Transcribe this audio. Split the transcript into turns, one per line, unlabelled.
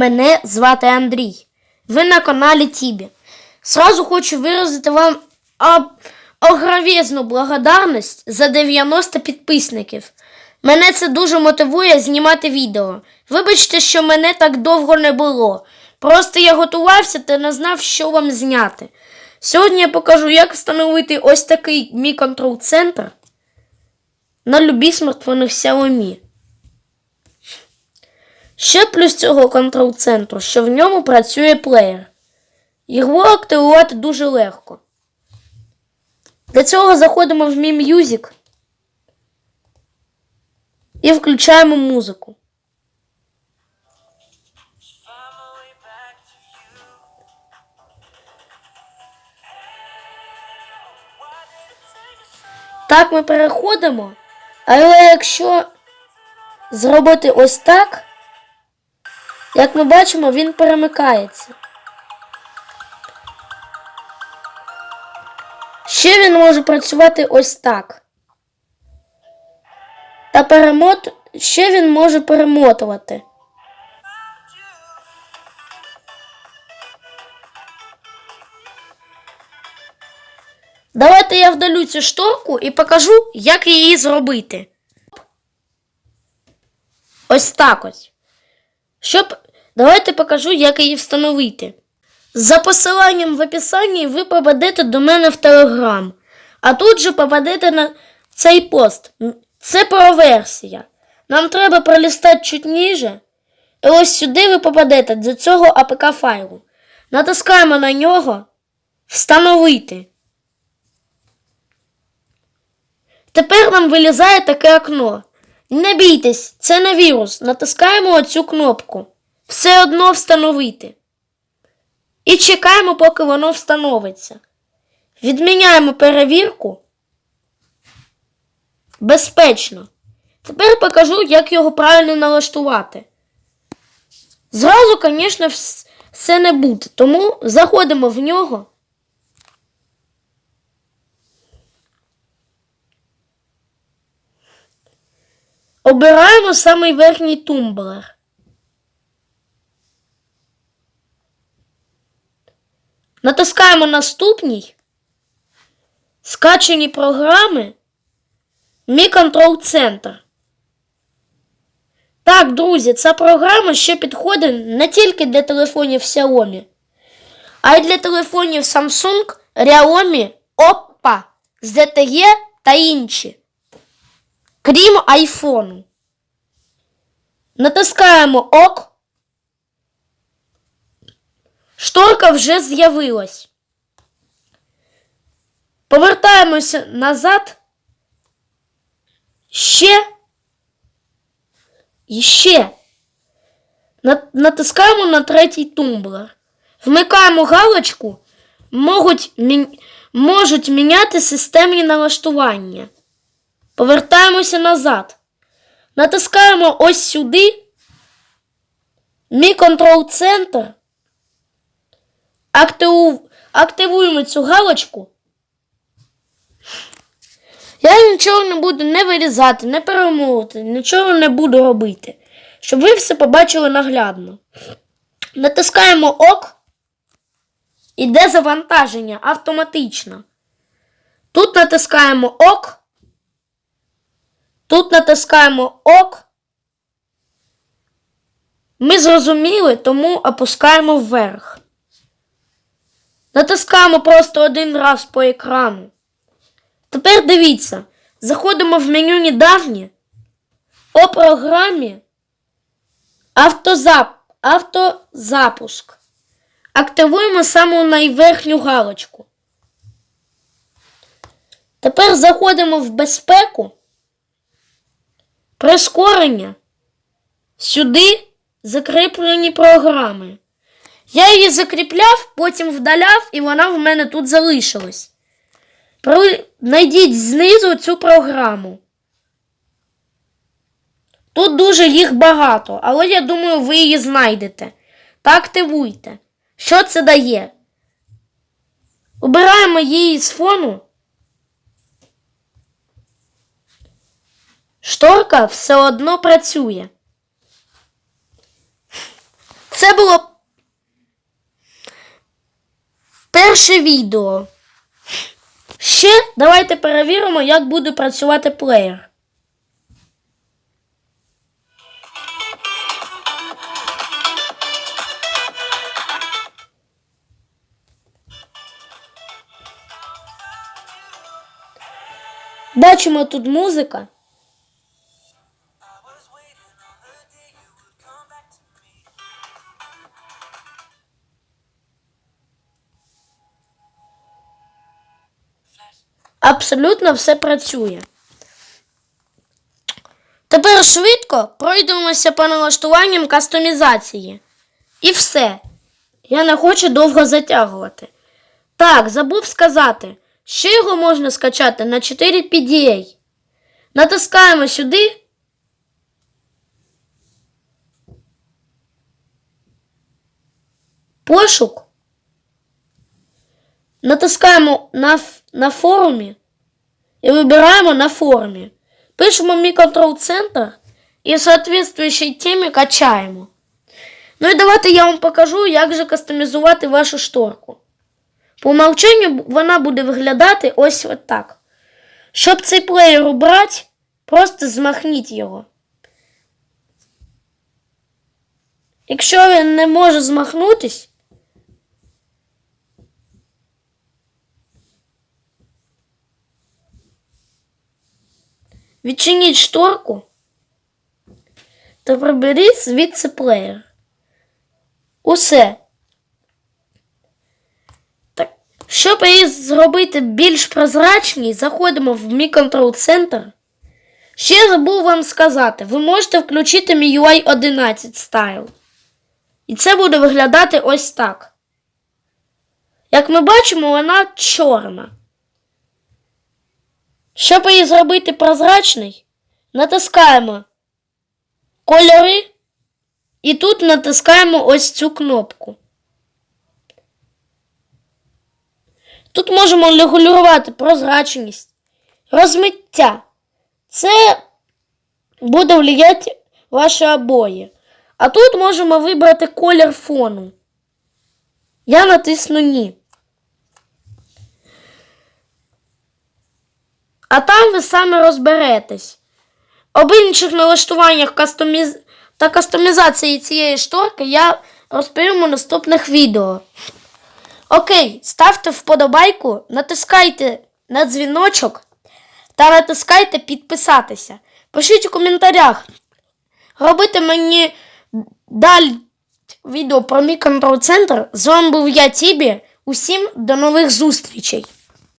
Мене звати Андрій. Ви на каналі Тібі. Сразу хочу виразити вам об... благодарність за 90 підписників. Мене це дуже мотивує знімати відео. Вибачте, що мене так довго не було. Просто я готувався та не знав, що вам зняти. Сьогодні я покажу, як встановити ось такий мій контрол-центр на любі смартфони Xiaomi. Ще плюс цього контрол-центру, що в ньому працює плеєр. Його активувати дуже легко. Для цього заходимо в Mi Music і включаємо музику. Так ми переходимо. Але якщо зробити ось так, як ми бачимо, він перемикається. Ще він може працювати ось так. Та перемот... ще він може перемотувати. Давайте я вдалю цю шторку і покажу, як її зробити. Ось так ось. Щоб... Давайте покажу, як її встановити. За посиланням в описанні ви попадете до мене в Телеграм, а тут же попадете на цей пост. Це проверсія. Нам треба пролистати чуть ніже. І ось сюди ви попадете до цього APK файлу. Натискаємо на нього Встановити. Тепер нам вилізає таке окно. Не бійтесь, це не вірус. Натискаємо оцю кнопку. Все одно встановити. І чекаємо, поки воно встановиться. Відміняємо перевірку. Безпечно. Тепер покажу, як його правильно налаштувати. Зразу, звісно, все не буде, тому заходимо в нього. Обираємо самий верхній тумблер. Натискаємо наступний. Скачані програми. Мій контрол-центр. Так, друзі, ця програма ще підходить не тільки для телефонів Xiaomi, а й для телефонів Samsung, Realme, Oppo, ZTE та інші крім айфону. Натискаємо ОК. Шторка вже з'явилась. Повертаємося назад. Ще. І ще. Натискаємо на третій тумблер. Вмикаємо галочку. Можуть, можуть міняти системні налаштування. Повертаємося назад. Натискаємо ось сюди. Мій контрол-центр. Активу... Активуємо цю галочку. Я нічого не буду не вирізати, не перемовити, нічого не буду робити. Щоб ви все побачили наглядно. Натискаємо ОК. Іде завантаження автоматично. Тут натискаємо ОК. Тут натискаємо ОК. Ми зрозуміли, тому опускаємо вверх. Натискаємо просто один раз по екрану. Тепер дивіться, заходимо в меню недавнє. По програмі автозап... автозапуск. Активуємо саму найверхню галочку. Тепер заходимо в безпеку. Прискорення. Сюди закріплені програми. Я її закріпляв, потім вдаляв, і вона в мене тут залишилась. Найдіть знизу цю програму. Тут дуже їх багато, але я думаю, ви її знайдете. Та активуйте. Що це дає? Обираємо її з фону. Шторка все одно працює. це було перше відео. Ще давайте перевіримо, як буде працювати плеєр. Бачимо тут музика. Абсолютно все працює. Тепер швидко пройдемося по налаштуванням кастомізації. І все. Я не хочу довго затягувати. Так, забув сказати, що його можна скачати на 4 PDA. Натискаємо сюди. Пошук. Натискаємо на, на форумі і вибираємо на форумі. Пишемо мій контрол-центр і соответствующей темі качаємо. Ну і давайте я вам покажу, як же кастомізувати вашу шторку. По умовчанню вона буде виглядати ось от так. Щоб цей плеєр убрати, просто змахніть його. Якщо він не може змахнутись, Відчиніть шторку та приберіть звідси плеєр. Усе. Так, щоб її зробити більш прозрачній, заходимо в мій контрол-центр. Ще забув вам сказати, ви можете включити MIUI 11 стайл. І це буде виглядати ось так. Як ми бачимо, вона чорна. Щоб її зробити прозрачний, натискаємо кольори і тут натискаємо ось цю кнопку. Тут можемо регулювати прозрачність, розмиття. Це буде влияти ваші обої. А тут можемо вибрати колір фону. Я натисну Ні. А там ви саме розберетесь. Об інших налаштуваннях кастоміз... та кастомізації цієї шторки я розповім у наступних відео. Окей, ставте вподобайку, натискайте на дзвіночок та натискайте підписатися. Пишіть у коментарях. Робити мені далі відео про мій контрол-центр. З вами був я, Тібі. Усім до нових зустрічей!